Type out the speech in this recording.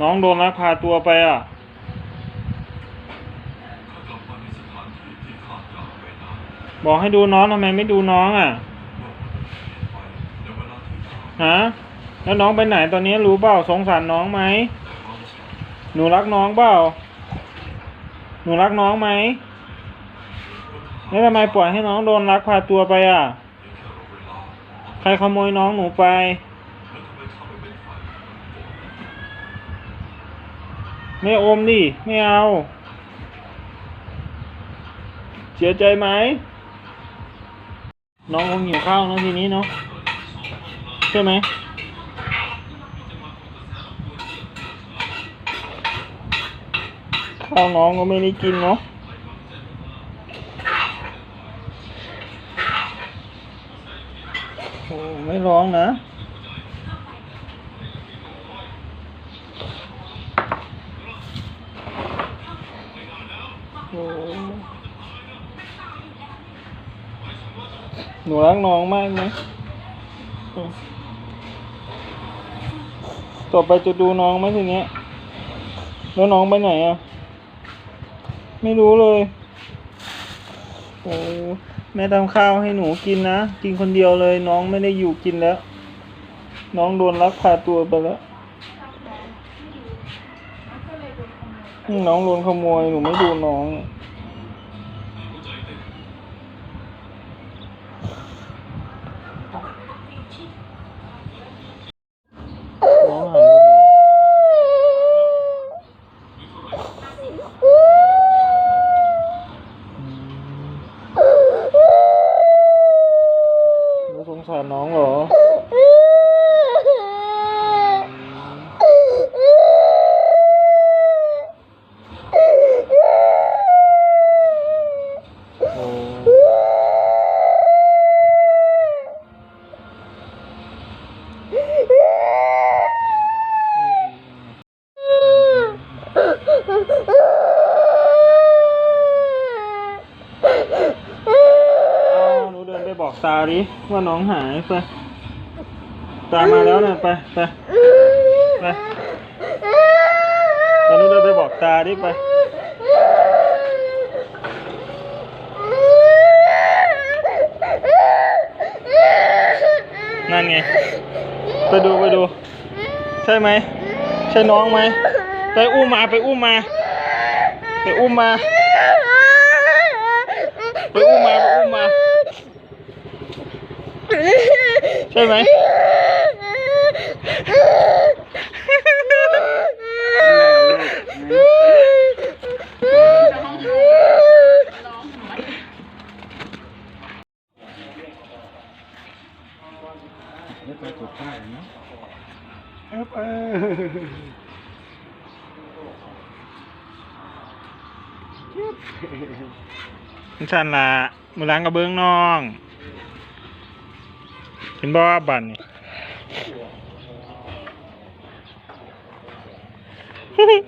น้องโดนลักพาตัวไปอะบอกให้ดูน้องทำไมไม่ดูน้องอะฮะแล้วน้องไปไหนตอนนี้รู้เปล่าสงสารน้องไหมหนูรักน้องเปล่าหนูรักน้องไหมแล้วทำไมปล่อยให้น้องโดนลักพาตัวไปอะ ใครขโมยน้องหนูไป ไม่อมดิไม่เอา เสียใจไหม น้องคงหิวข้าวนะทีนี้เนาะใช่ไหมข้าวน้องก็ไม่ได้กินเนาะโอ้ไม่ร้องนะ โอ้ หนูรักน้องมากไหมต่อไปจะดูน้องไหมทีเนี้ย แล้วน้องไปไหนอะ ไม่รู้เลย โอ้แม่ทำข้าวให้หนูกินนะ กินคนเดียวเลย น้องไม่ได้อยู่กินแล้ว น้องโดนลักพาตัวไปแล้วอืม น้องโดนขโมย หนูไม่ดูน้อง น้องหายไปไหนอืมหนูสงสารน้องเหรอโอ้เอาหนูเดินไป บอกตาดิว่าน้องหายไปตามมาแล้วนี่ยไปไปไปแล้วหนูเดินไปบอกตาดิไปนั่นไงไปดูไปดู ใช่ไหมใช่น้องไหมไปอุ้มมาไปอุ้มมา ไปอุ้มมา ไปอุ้มมาไปอุ้มมา ใช่ไหมนี่ไปถูกท่าอย่างนี้เอบเออสันละมือล้างกระเบื้องน้อง ห็นบ่บันนี่